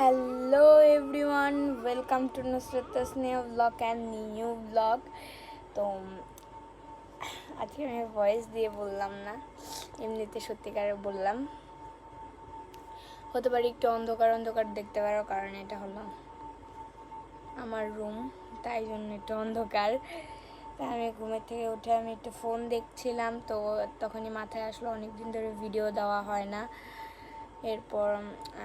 Hello everyone welcome to Nusrat Sneh blog and new blog তো, আজকে আমি voice দিয়ে বললাম না, এমনিতে সত্যিকারে বললাম। হতে পারে একটু অন্ধকার অন্ধকার দেখতে পারো, কারণ এটা হলো আমার রুম তাই জন্য একটু অন্ধকার। তাই আমি ঘুমের থেকে উঠে আমি একটু ফোন দেখছিলাম, তো তখনই মাথায় আসলো অনেক দিন ধরে ভিডিও দেওয়া হয় না। এরপর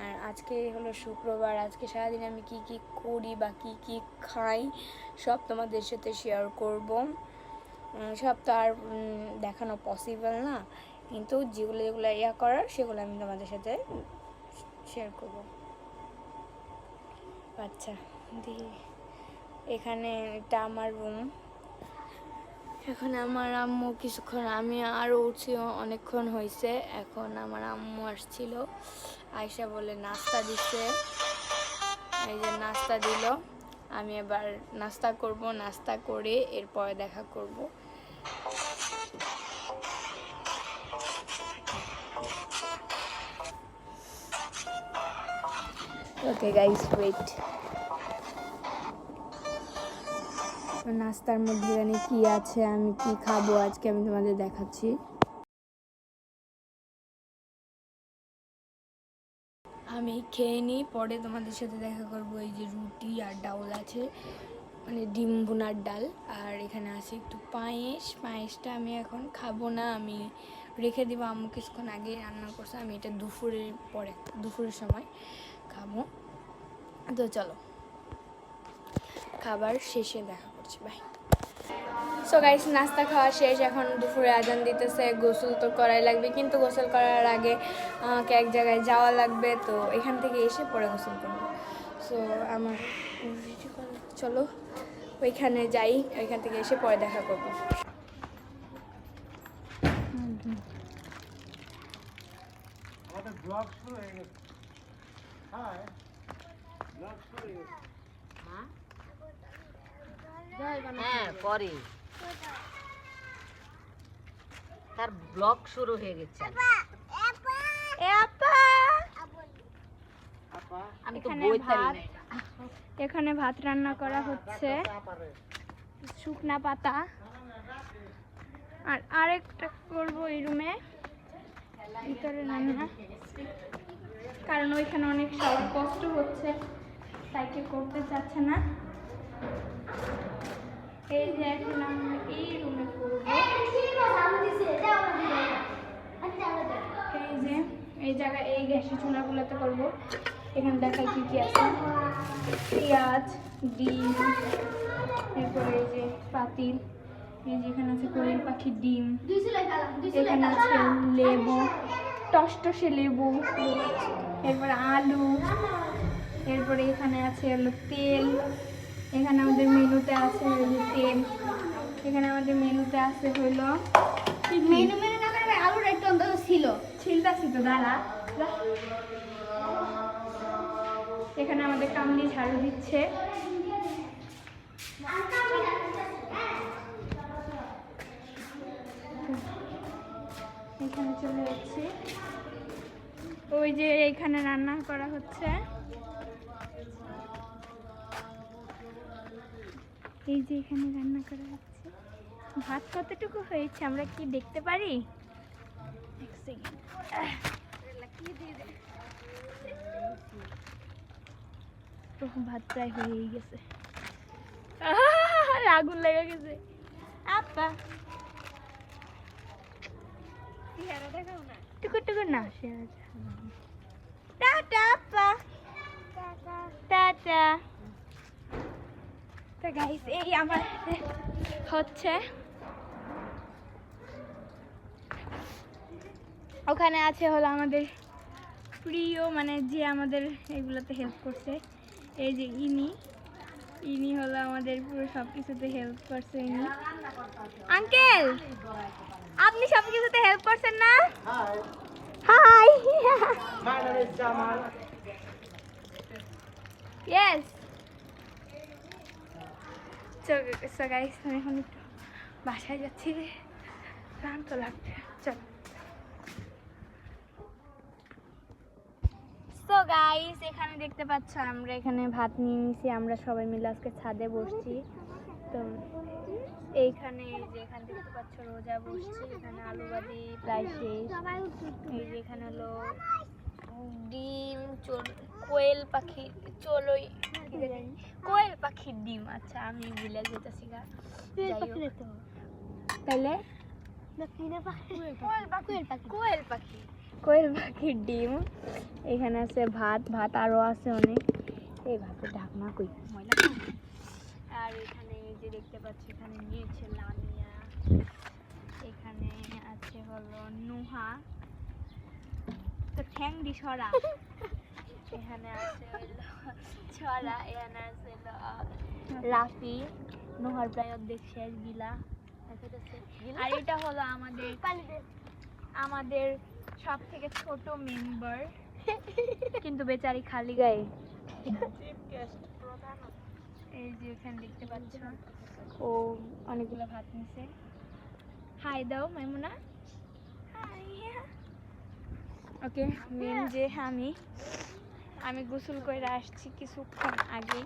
আর আজকে হলো শুক্রবার, আজকে সারাদিন আমি কি কি করি বা কি কি খাই, সব তোমাদের সাথে শেয়ার করব। সব তো আর দেখানো পসিবল না। কিন্তু যেগুলো যেগুলো ইয়া করার, সেগুলো আমি তোমাদের সাথে শেয়ার করব। আচ্ছা দিয়ে এখানে এটা আমার রুম এখন আমার আম্মু কিছুক্ষণ, আমি আরও উঠছি অনেকক্ষণ হয়েছে এখন আমার আম্মু আসছিল আয়সা বলে, নাস্তা দিচ্ছে এই যে নাস্তা দিল, আমি এবার নাস্তা করব, নাস্তা করে এরপরে দেখা করব। ওকে গাইস ওয়েট নাস্তার মধ্যে জানি কি আছে, আমি কি খাব আজকে আমি তোমাদের দেখাচ্ছি। আমি খেয়ে নিই, পরে তোমাদের সাথে দেখা করব এই যে রুটি আর ডাউল আছে মানে ডিম ভুনার ডাল, আর এখানে আছে একটু পায়েস। পায়েসটা আমি এখন খাব না, আমি রেখে দিব, আম্মু কিছুক্ষণ আগে রান্না করছে, আমি এটা দুপুরের পরে, দুপুরের সময় খাব। তো চলো, খাবার শেষে দেখা। করছি বাই সো গাইস নাস্তা খাওয়া শেষ এখন দুপুরে আজান দিতেছে গোসল তো করাই লাগবে কিন্তু গোসল করার আগে আমাকে এক জায়গায় যাওয়া লাগবে তো এখান থেকে এসে পরে গোসল করব। সো আমার চলো ওইখানে যাই ওইখান থেকে এসে পরে দেখা করব। আমাদের ব্লগ শুরু হয়ে গেছে। হ্যাঁ ব্লগ শুরু হয়ে গেছে। হ্যাঁ? পরে। তার ব্লগ শুরু হয়ে গেছে। আমি তো এখানে বই ভাত এখানে ভাত রান্না করা হচ্ছে। শুকনা পাতা। আর আরেকটা করব এই রুমে। ভিতরে রান্না কারণ ওইখানে অনেক সবার কষ্ট হচ্ছে তাই কেউ করতে চাচ্ছে না। এই যে এখন এই রুমে করব এই যে এই জায়গায় এই গ্যাসের চুলাগুলোতে করব। এখানে দেখাই কি কি আছে। পেঁয়াজ, ডিম, এরপরে এই যে পাতিল, এই যে এখানে আছে কোয়েল পাখির ডিম, এখানে আছে লেবু, টসটসে লেবু, এরপরে আলু, এরপরে এখানে আছে তেল এখানে আমাদের মেনুতে আছে তেল এখানে আমাদের মেনুতে আছে হলো মেনু মেনু না করে আলুর একটু অন্তত ছিল। ছিলতাছি তো দাঁড়া এখানে আমাদের কামলি ঝাড়ু দিচ্ছে। এখানে চলে যাচ্ছি। ওই যে এইখানে রান্না করা হচ্ছে। এই যে এখানে রান্না করা হচ্ছে। ভাত কতটুকু হয়েছে আমরা কি দেখতে পারি? এক সেকেন্ড ভাত প্রায় হয়েই গেছে। আগুন লেগে গেছে। আপা। টুকুর টুকুর না সে টাটা আপা। টাটা। তো গাইস এই আমার হচ্ছে ওখানে আছে হলো আমাদের প্রিয় মানে যে আমাদের এগুলোতে হেল্প করছে। এই যে ইনি ইনি হলো আমাদের পুরো সব কিছুতে হেল্প করছে ইনি। আঙ্কেল আপনি সব কিছুতে হেল্প করছেন না? হাই ইয়েস এখন একটু বাসায় যাচ্ছি। ক্লান্ত লাগছে। চল। গাইস এখানে দেখতে পাচ্ছ, আমরা এখানে ভাত নিয়ে নিছি। আমরা সবাই মিলে আজকে ছাদে বসছি। তো এইখানে এই যে এখানে দেখতে পাচ্ছ, রোজা বসছি। এখানে আলুবাদি প্রায় শেষ। এই যে এখানে হলো ডিম চল কোয়েল পাখি চলই কোয়েল পাখির ডিম আচ্ছা আমি ভুলে যেতেছি গা। তাহলে কোয়েল পাখি। কোয়েল পাখির ডিম। এখানে আছে ভাত ভাত আরও আছে অনেক। এই ভাতের ঢাকনা কই? ময়লা আর এখানে এই যে দেখতে পাচ্ছি এখানে নিয়েছে লামিয়া। এখানে আছে হলো নুহা। ঠ্যাং দি সরা এখানে আছে ছড়া, এখানে আছে রাফি, নুহার প্রায় অর্ধেক শেষ গিলা। আর এটা হলো আমাদের আমাদের সব থেকে ছোট মেম্বার কিন্তু বেচারি খালি গায়ে। এই যে এখানে দেখতে পাচ্ছ। ও অনেকগুলো ভাত নিছে। হাই দাও, মাইমুনা। ওকে মেন যে আমি আমি গোসল করে আসছি কিছুক্ষণ আগেই।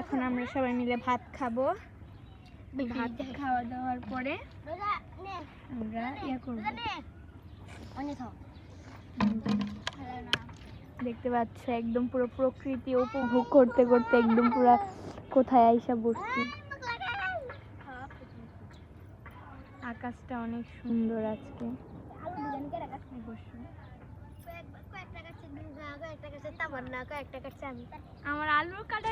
এখন আমরা সবাই মিলে ভাত খাব। ভাত খাওয়া দাওয়ার পরে আমরা ইয়ে করব। দেখতে পাচ্ছ, একদম পুরো প্রকৃতি উপভোগ করতে করতে একদম পুরো কোথায় আইসা বসছি। আকাশটা অনেক সুন্দর আজকে। আমার আলুর কাটা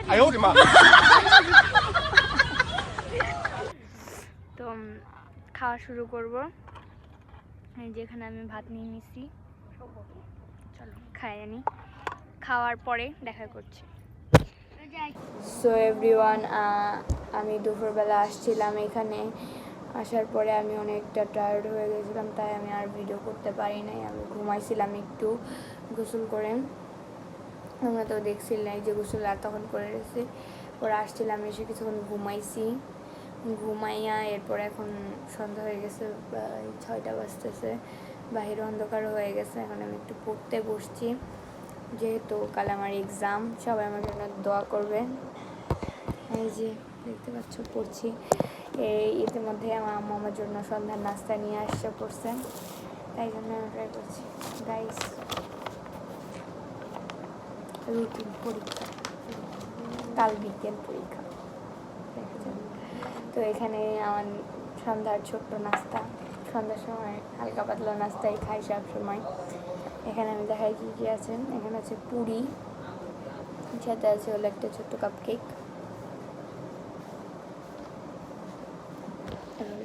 তো খাওয়া শুরু করব। যেখানে আমি ভাত নিয়ে নিছি। চলো খাই আনি। খাওয়ার পরে দেখা করছি। সো এভরিওয়ান আমি দুপুরবেলা আসছিলাম এখানে। আসার পরে আমি অনেকটা টায়ার্ড হয়ে গেছিলাম, তাই আমি আর ভিডিও করতে পারি নাই। আমি ঘুমাইছিলাম একটু গোসল করে। তোমরা তো দেখছিলে এই যে গোসল আর তখন করে রেখেছি। পরে আসছিলাম, এসে কিছুক্ষণ ঘুমাইছি। ঘুমাইয়া এরপর এখন সন্ধ্যা হয়ে গেছে ছয়টা বাজতেছে। বাহির অন্ধকার হয়ে গেছে, এখন আমি একটু পড়তে বসছি। যেহেতু কাল আমার এক্সাম সবাই আমার জন্য দোয়া করবেন এই যে দেখতে পাচ্ছ, পড়ছি। এই ইতিমধ্যে আমার আম্মু আমার জন্য সন্ধ্যার নাস্তা নিয়ে আসছে পড়ছেন তাই জন্য আমি ট্রাই করছি। গাইস রুটিন পরীক্ষা। কাল বিজ্ঞান পরীক্ষা। তো এখানে আমার সন্ধ্যার ছোট্ট নাস্তা। সন্ধ্যার সময় হালকা পাতলা নাস্তাই খাই সব সময় এখানে আমি দেখাই কী কী আছেন এখানে আছে পুরি, সাথে আছে হলো একটা ছোট্ট কাপ কেক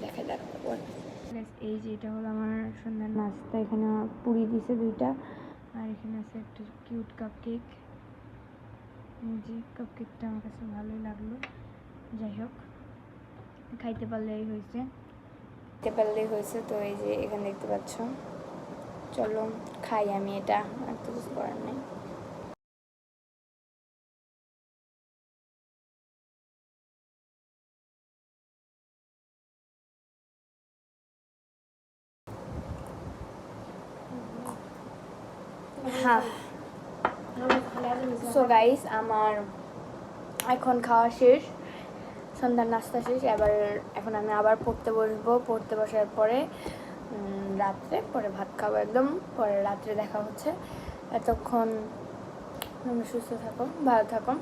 দেখা যাক এই যে এটা হলো আমার সন্ধ্যার নাস্তা, এখানে পুরি দিছে দুইটা, আর এখানে আছে একটা কিউট কাপ কেক যে কাপ কেকটা আমার কাছে ভালোই লাগল। যাই হোক, খাইতে পারলেই হয়েছে। খেতে পারলেই হয়েছে, তো এই যে এখানে দেখতে পাচ্ছ। চলো, খাই আমি এটা, আর তো কিছু করার নেই। হ্যাঁ। সো গাইস আমার এখন খাওয়া শেষ, সন্ধ্যার নাস্তা শেষ, এবার এখন আমি আবার পড়তে বসবো। পড়তে বসার পরে রাত্রে পরে ভাত খাব একদম, পরে রাত্রে দেখা হচ্ছে। এতক্ষণ তোমরা সুস্থ থাকো, ভালো থাকো।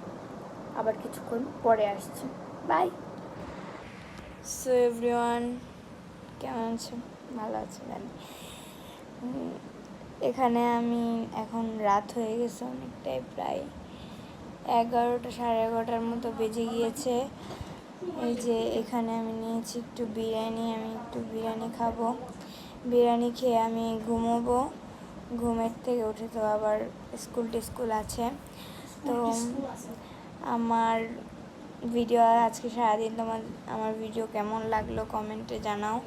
আবার কিছুক্ষণ পরে আসছি। বাই সো এভরিওয়ান কেমন আছো ভালো আছো জানি এখানে আমি এখন রাত হয়ে গেছে অনেকটাই, প্রায় এগারোটা সাড়ে এগারোটার মতো বেজে গিয়েছে। এই যে এখানে আমি নিয়েছি একটু বিরিয়ানি, আমি একটু বিরিয়ানি খাব। বিরিয়ানি খেয়ে আমি ঘুমোবো। ঘুমের থেকে উঠে তো আবার স্কুল টিস্কুল আছে। তো আমার ভিডিও আজকে সারাদিন তোমার, আমার ভিডিও কেমন লাগল কমেন্টে জানাও।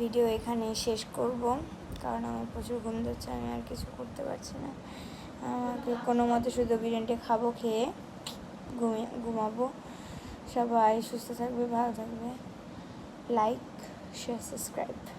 ভিডিও এখানেই শেষ করব। কারণ আমার প্রচুর ঘুম ধরছে, আমি আর কিছু করতে পারছি না। আমাকে কোনো মতে শুধু বিরিয়ানিটা খাব, খেয়ে ঘুমিয়ে, ঘুমাবো। সবাই সুস্থ থাকবে, ভালো থাকবে। Like share subscribe